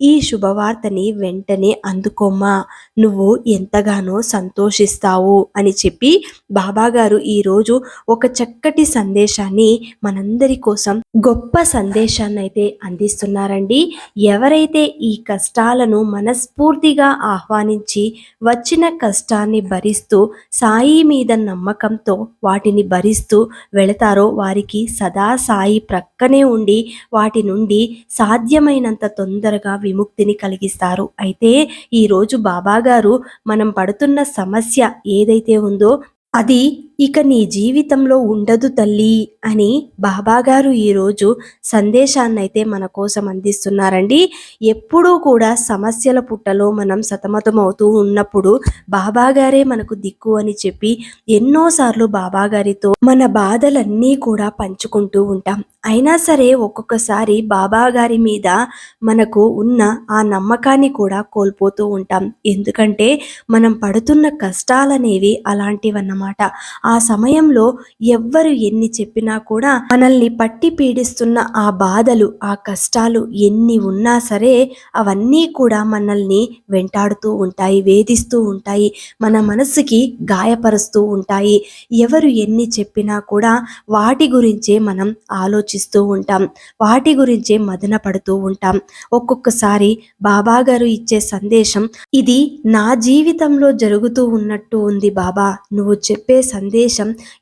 ఈ శుభవార్తని వెంటనే అందుకోమ్మా. నువ్వు ఎంతగానో సంతోషిస్తావు అని చెప్పి బాబాగారు ఈరోజు ఒక చక్కటి సందేశాన్ని మనందరి కోసం గొప్ప సందేశాన్ని అయితే అందిస్తున్నారండి. ఎవరైతే ఈ కష్టాలను మనస్ఫూర్తిగా ఆహ్వానించి వచ్చిన కష్టాన్ని భరిస్తూ సాయి మీద నమ్మకంతో వాటిని భరిస్తూ వెళతారో వారికి సదా సాయి ప్రక్కనే ఉండి వాటి నుండి సాధ్యమైనంత తొందరగా విముక్తిని కలిగిస్తారు. అయితే ఈరోజు బాబా గారు మనం పడుతున్న సమస్య ఏదైతే ఉందో అది ఇక నీ జీవితంలో ఉండదు తల్లి అని బాబాగారు ఈరోజు సందేశాన్నైతే మన కోసం అందిస్తున్నారండి. ఎప్పుడూ కూడా సమస్యల పుట్టలో మనం సతమతమవుతూ ఉన్నప్పుడు బాబాగారే మనకు దిక్కు అని చెప్పి ఎన్నోసార్లు బాబాగారితో మన బాధలన్నీ కూడా పంచుకుంటూ ఉంటాం. అయినా సరే ఒక్కొక్కసారి బాబాగారి మీద మనకు ఉన్న ఆ నమ్మకాన్ని కూడా కోల్పోతూ ఉంటాం. ఎందుకంటే మనం పడుతున్న కష్టాలనేవి అలాంటివన్నమాట. ఆ సమయంలో ఎవ్వరు ఎన్ని చెప్పినా కూడా మనల్ని పట్టి పీడిస్తున్న ఆ బాధలు ఆ కష్టాలు ఎన్ని ఉన్నా సరే అవన్నీ కూడా మనల్ని వెంటాడుతూ ఉంటాయి వేధిస్తూ ఉంటాయి మన మనసుకి గాయపరుస్తూ ఉంటాయి. ఎవరు ఎన్ని చెప్పినా కూడా వాటి గురించే మనం ఆలోచిస్తూ ఉంటాం వాటి గురించే మదన పడుతూ ఉంటాం. ఒక్కొక్కసారి బాబా గారు ఇచ్చే సందేశం ఇది నా జీవితంలో జరుగుతూ ఉన్నట్టు ఉంది బాబా నువ్వు చెప్పే సందేశం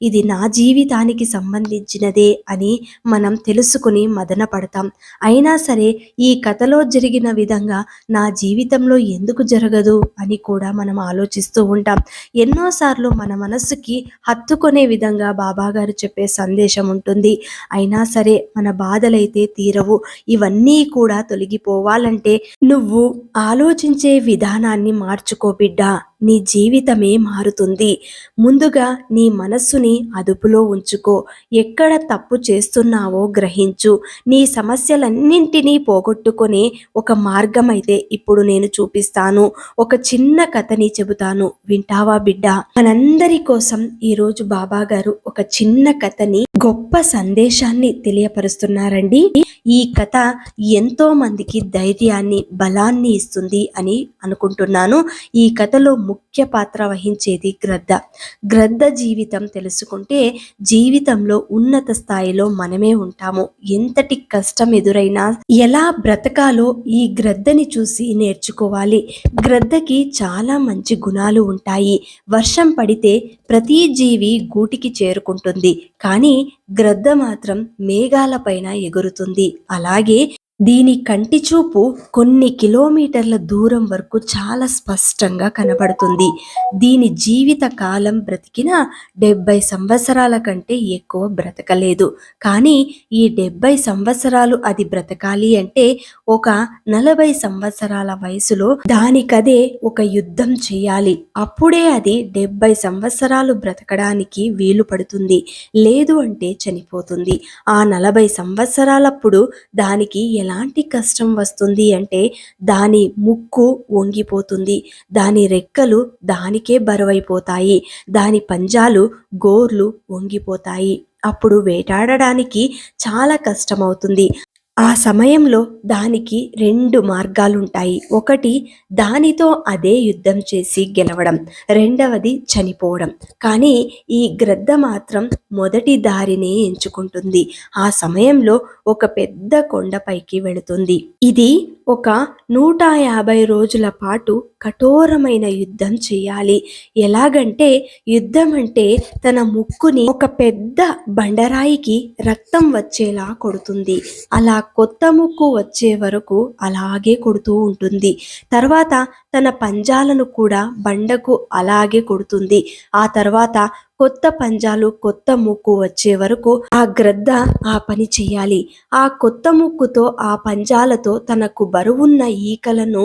ఇది నా జీవితానికి సంబంధించినదే అని మనం తెలుసుకుని మదన పడతాం అయినా సరే ఈ కథలో జరిగిన విధంగా నా జీవితంలో ఎందుకు జరగదు అని కూడా మనం ఆలోచిస్తూ ఉంటాం. ఎన్నోసార్లు మన మనస్సుకి హత్తుకునే విధంగా బాబాగారు చెప్పే సందేశం ఉంటుంది. అయినా సరే మన బాధలైతే తీరవు. ఇవన్నీ కూడా తొలగిపోవాలంటే నువ్వు ఆలోచించే విధానాన్ని మార్చుకో బిడ్డా. నీ జీవితమే మారుతుంది. ముందుగా నీ మనస్సుని అదుపులో ఉంచుకో. ఎక్కడ తప్పు చేస్తున్నావో గ్రహించు. నీ సమస్యలన్నింటినీ పోగొట్టుకునే ఒక మార్గం అయితే ఇప్పుడు నేను చూపిస్తాను. ఒక చిన్న కథని చెబుతాను. వింటావా బిడ్డ? మనందరి కోసం ఈరోజు బాబా గారు ఒక చిన్న కథని గొప్ప సందేశాన్ని తెలియపరుస్తున్నారండి. ఈ కథ ఎంతో మందికి ధైర్యాన్ని బలాన్ని ఇస్తుంది అని అనుకుంటున్నాను. ఈ కథలో ముఖ్య పాత్ర వహించేది గ్రద్ద. గ్రద్ద జీవితం తెలుసుకుంటే జీవితంలో ఉన్నత స్థాయిలో మనమే ఉంటాము. ఎంతటి కష్టం ఎదురైనా ఎలా బ్రతకాలో ఈ గ్రద్దని చూసి నేర్చుకోవాలి. గ్రద్దకి చాలా మంచి గుణాలు ఉంటాయి. వర్షం పడితే ప్రతి జీవి గూటికి చేరుకుంటుంది. కానీ గ్రద్ద మాత్రం మేఘాలపైన ఎగురుతుంది. అలాగే దీని కంటి చూపు కొన్ని కిలోమీటర్ల దూరం వరకు చాలా స్పష్టంగా కనబడుతుంది. దీని జీవిత కాలం బ్రతికిన డెబ్బై సంవత్సరాల కంటే ఎక్కువ బ్రతకలేదు. కానీ ఈ డెబ్బై సంవత్సరాలు అది బ్రతకాలి అంటే ఒక నలభై సంవత్సరాల వయసులో దానికదే ఒక యుద్ధం చేయాలి. అప్పుడే అది డెబ్బై సంవత్సరాలు బ్రతకడానికి వీలు పడుతుంది. లేదు అంటే చనిపోతుంది. ఆ నలభై సంవత్సరాలప్పుడు దానికి ఎలా ఎలాంటి కష్టం వస్తుంది అంటే దాని ముక్కు వంగిపోతుంది దాని రెక్కలు దానికే బరువైపోతాయి దాని పంజాలు గోర్లు వంగిపోతాయి. అప్పుడు వేటాడడానికి చాలా కష్టమవుతుంది. ఆ సమయంలో దానికి రెండు మార్గాలుంటాయి. ఒకటి దానితో అదే యుద్ధం చేసి గెలవడం. రెండవది చనిపోవడం. కానీ ఈ గ్రద్ద మాత్రం మొదటి దారిని ఎంచుకుంటుంది. ఆ సమయంలో ఒక పెద్ద కొండపైకి వెళుతుంది. ఇది ఒక నూట యాభై రోజుల పాటు కఠోరమైన యుద్ధం చేయాలి. ఎలాగంటే యుద్ధం అంటే తన ముక్కుని ఒక పెద్ద బండరాయికి రక్తం వచ్చేలా కొడుతుంది. అలా కొత్త ముక్కు వచ్చే వరకు అలాగే కొడుతూ ఉంటుంది. తర్వాత తన పంజాలను కూడా బండకు అలాగే కొడుతుంది. ఆ తర్వాత కొత్త పంజాలు కొత్త ముక్కు వచ్చే వరకు ఆ గ్రద్ద ఆ పని చేయాలి. ఆ కొత్త ముక్కుతో ఆ పంజాలతో తనకు బరువున్న ఈకలను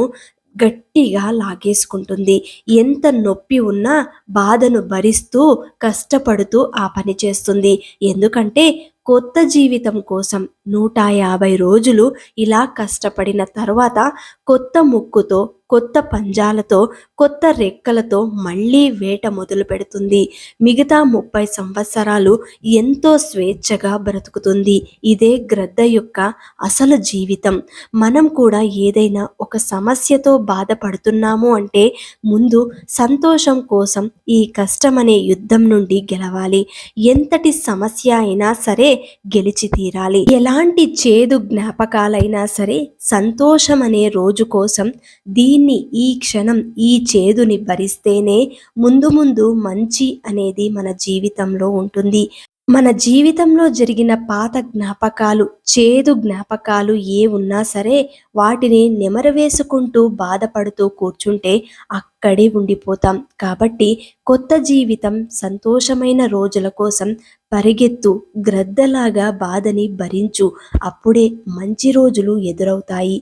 గట్టిగా లాగేసుకుంటుంది. ఎంత నొప్పి ఉన్నా బాధను భరిస్తూ కష్టపడుతూ ఆ పని చేస్తుంది. ఎందుకంటే కొత్త జీవితం కోసం నూట యాభై రోజులు ఇలా కష్టపడిన తర్వాత కొత్త ముక్కుతో కొత్త పంజాలతో కొత్త రెక్కలతో మళ్ళీ వేట మొదలు పెడుతుంది. మిగతా ముప్పై సంవత్సరాలు ఎంతో స్వేచ్ఛగా బ్రతుకుతుంది. ఇదే గ్రద్ద యొక్క అసలు జీవితం. మనం కూడా ఏదైనా ఒక సమస్యతో బాధపడుతున్నాము అంటే ముందు సంతోషం కోసం ఈ కష్టం అనే యుద్ధం నుండి గెలవాలి. ఎంతటి సమస్య అయినా సరే గెలిచి తీరాలి. ఎలాంటి చేదు జ్ఞాపకాలైనా సరే సంతోషం అనే రోజు కోసం దీన్ని ఈ క్షణం ఈ చేదుని భరిస్తేనే ముందు ముందు మంచి అనేది మన జీవితంలో ఉంటుంది. మన జీవితంలో జరిగిన పాత జ్ఞాపకాలు చేదు జ్ఞాపకాలు ఏ ఉన్నా సరే వాటిని నెమరవేసుకుంటూ బాధపడుతూ కూర్చుంటే అక్కడే ఉండిపోతాం. కాబట్టి కొత్త జీవితం సంతోషమైన రోజుల కోసం పరిగెత్తు గ్రద్దలాగా బాధని భరించు. అప్పుడే మంచి రోజులు ఎదురవుతాయి.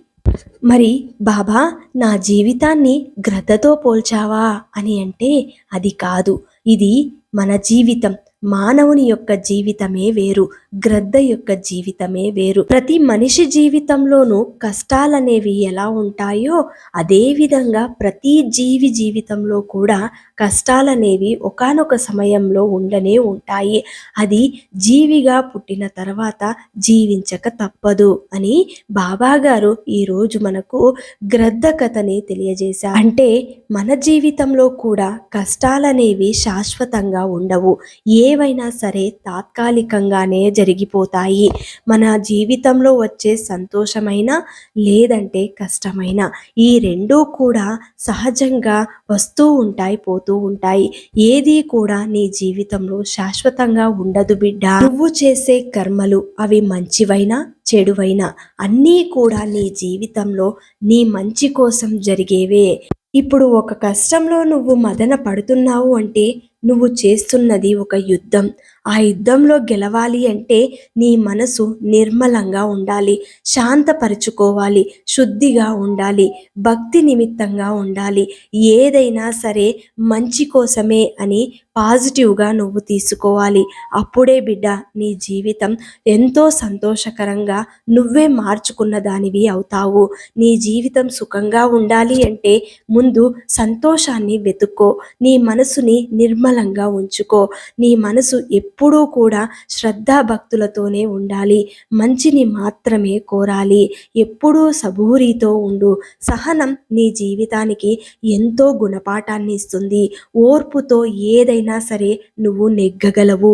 మరి బాబా నా జీవితాన్ని గ్రద్దతో పోల్చావా అని అంటే అది కాదు. ఇది మన జీవితం. మానవుని యొక్క జీవితమే వేరు గ్రద్ద యొక్క జీవితమే వేరు. ప్రతి మనిషి జీవితంలోనూ కష్టాలనేవి ఎలా ఉంటాయో అదేవిధంగా ప్రతి జీవి జీవితంలో కూడా కష్టాలనేవి ఒకానొక సమయంలో ఉండనే ఉంటాయి. అది జీవిగా పుట్టిన తర్వాత జీవించక తప్పదు అని బాబా గారు ఈరోజు మనకు గ్రద్ద కథని తెలియజేశారు. అంటే మన జీవితంలో కూడా కష్టాలనేవి శాశ్వతంగా ఉండవు. ఏవైనా సరే తాత్కాలికంగానే జరిగిపోతాయి. మన జీవితంలో వచ్చే సంతోషమైన లేదంటే కష్టమైన ఈ రెండూ కూడా సహజంగా వస్తూ ఉంటాయి పోతూ ఉంటాయి. ఏది కూడా నీ జీవితంలో శాశ్వతంగా ఉండదు బిడ్డ. నువ్వు చేసే కర్మలు అవి మంచివైనా చెడువైనా అన్నీ కూడా నీ జీవితంలో నీ మంచి కోసం జరిగేవే. ఇప్పుడు ఒక కష్టంలో నువ్వు మదన పడుతున్నావు అంటే నువ్వు చేస్తున్నది ఒక యుద్ధం. ఆ యుద్ధంలో గెలవాలి అంటే నీ మనసు నిర్మలంగా ఉండాలి శాంతపరుచుకోవాలి శుద్ధిగా ఉండాలి భక్తి నిమిత్తంగా ఉండాలి. ఏదైనా సరే మంచి కోసమే అని పాజిటివ్గా నువ్వు తీసుకోవాలి. అప్పుడే బిడ్డ నీ జీవితం ఎంతో సంతోషకరంగా నువ్వే మార్చుకున్న దానివి అవుతావు. నీ జీవితం సుఖంగా ఉండాలి అంటే ముందు సంతోషాన్ని వెతుక్కో. నీ మనసుని నిర్మల నిర్మలంగా ఉంచుకో. నీ మనసు ఎప్పుడూ కూడా శ్రద్ధాభక్తులతోనే ఉండాలి. మంచిని మాత్రమే కోరాలి. ఎప్పుడూ సబూరితో ఉండు. సహనం నీ జీవితానికి ఎంతో గుణపాఠాన్ని ఇస్తుంది. ఓర్పుతో ఏదైనా సరే నువ్వు నెగ్గగలవు.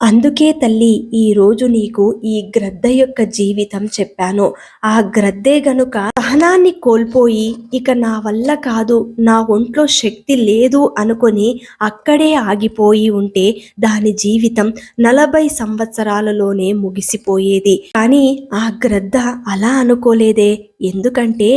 అందుకే తల్లి ఈరోజు నీకు ఈ గ్రద్ద యొక్క జీవితం చెప్పాను. ఆ గ్రద్దే గనుక సహనాన్ని కోల్పోయి ఇక నా వల్ల కాదు నా ఒంట్లో శక్తి లేదు అనుకొని అక్కడే ఆగిపోయి ఉంటే దాని జీవితం నలభై సంవత్సరాలలోనే ముగిసిపోయేది. కానీ ఆ గ్రద్ద అలా అనుకోలేదే. ఎందుకంటే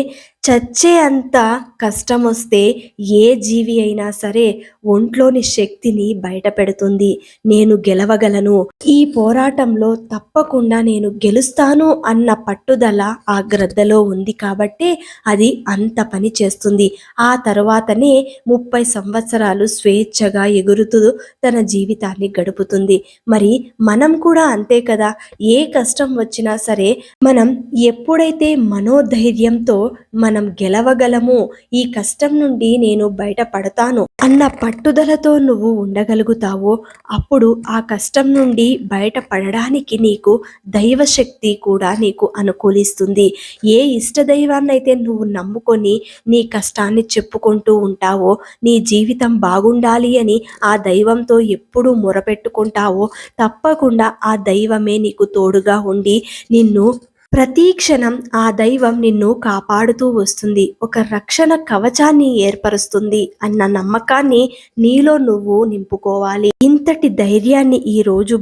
చచ్చే అంత కష్టం వస్తే ఏ జీవి అయినా సరే ఒంట్లోని శక్తిని బయట పెడుతుంది. నేను గెలవగలను. ఈ పోరాటంలో తప్పకుండా నేను గెలుస్తాను అన్న పట్టుదల ఆ గ్రద్దలో ఉంది కాబట్టి అది అంత పని చేస్తుంది. ఆ తర్వాతనే ముప్పై సంవత్సరాలు స్వేచ్ఛగా ఎగురుతూ తన జీవితాన్ని గడుపుతుంది. మరి మనం కూడా అంతే కదా? ఏ కష్టం వచ్చినా సరే మనం ఎప్పుడైతే మనోధైర్యంతో మన మనం గెలవగలము. ఈ కష్టం నుండి నేను బయటపడతాను. అన్న పట్టుదలతో నువ్వు ఉండగలుగుతావో అప్పుడు ఆ కష్టం నుండి బయటపడడానికి నీకు దైవశక్తి కూడా నీకు అనుకూలిస్తుంది. ఏ ఇష్ట దైవాన్నైతే నువ్వు నమ్ముకొని నీ కష్టాన్ని చెప్పుకుంటూ ఉంటావో నీ జీవితం బాగుండాలి అని ఆ దైవంతో ఎప్పుడు మొరపెట్టుకుంటావో తప్పకుండా ఆ దైవమే నీకు తోడుగా ఉండి నిన్ను ప్రతి క్షణం ఆ దైవం నిన్ను కాపాడుతూ వస్తుంది. ఒక రక్షణ కవచాన్ని ఏర్పరుస్తుంది అన్న నమ్మకాన్ని నీలో నువ్వు నింపుకోవాలి. ఇంతటి ధైర్యాన్ని ఈ రోజు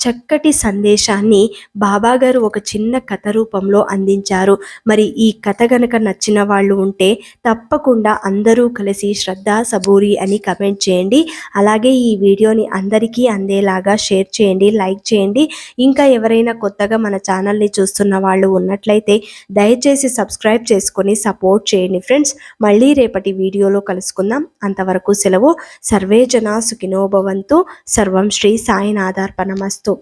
చక్కటి సందేశాన్ని బాబాగారు ఒక చిన్న కథ రూపంలో అందించారు. మరి ఈ కథ గనక నచ్చిన వాళ్ళు ఉంటే తప్పకుండా అందరూ కలిసి శ్రద్ధ సబూరి అని కమెంట్ చేయండి. అలాగే ఈ వీడియోని అందరికీ అందేలాగా షేర్ చేయండి లైక్ చేయండి. ఇంకా ఎవరైనా కొత్తగా మన ఛానల్ని చూస్తున్న వాళ్ళు ఉన్నట్లయితే దయచేసి సబ్స్క్రైబ్ చేసుకొని సపోర్ట్ చేయండి ఫ్రెండ్స్. మళ్ళీ రేపటి వీడియోలో కలుసుకుందాం. అంతవరకు సెలవు. సర్వేజన సుఖినోభవంతో సుఖినోభవంతు సర్వం శ్రీ సాయినాథార్పణమస్తు.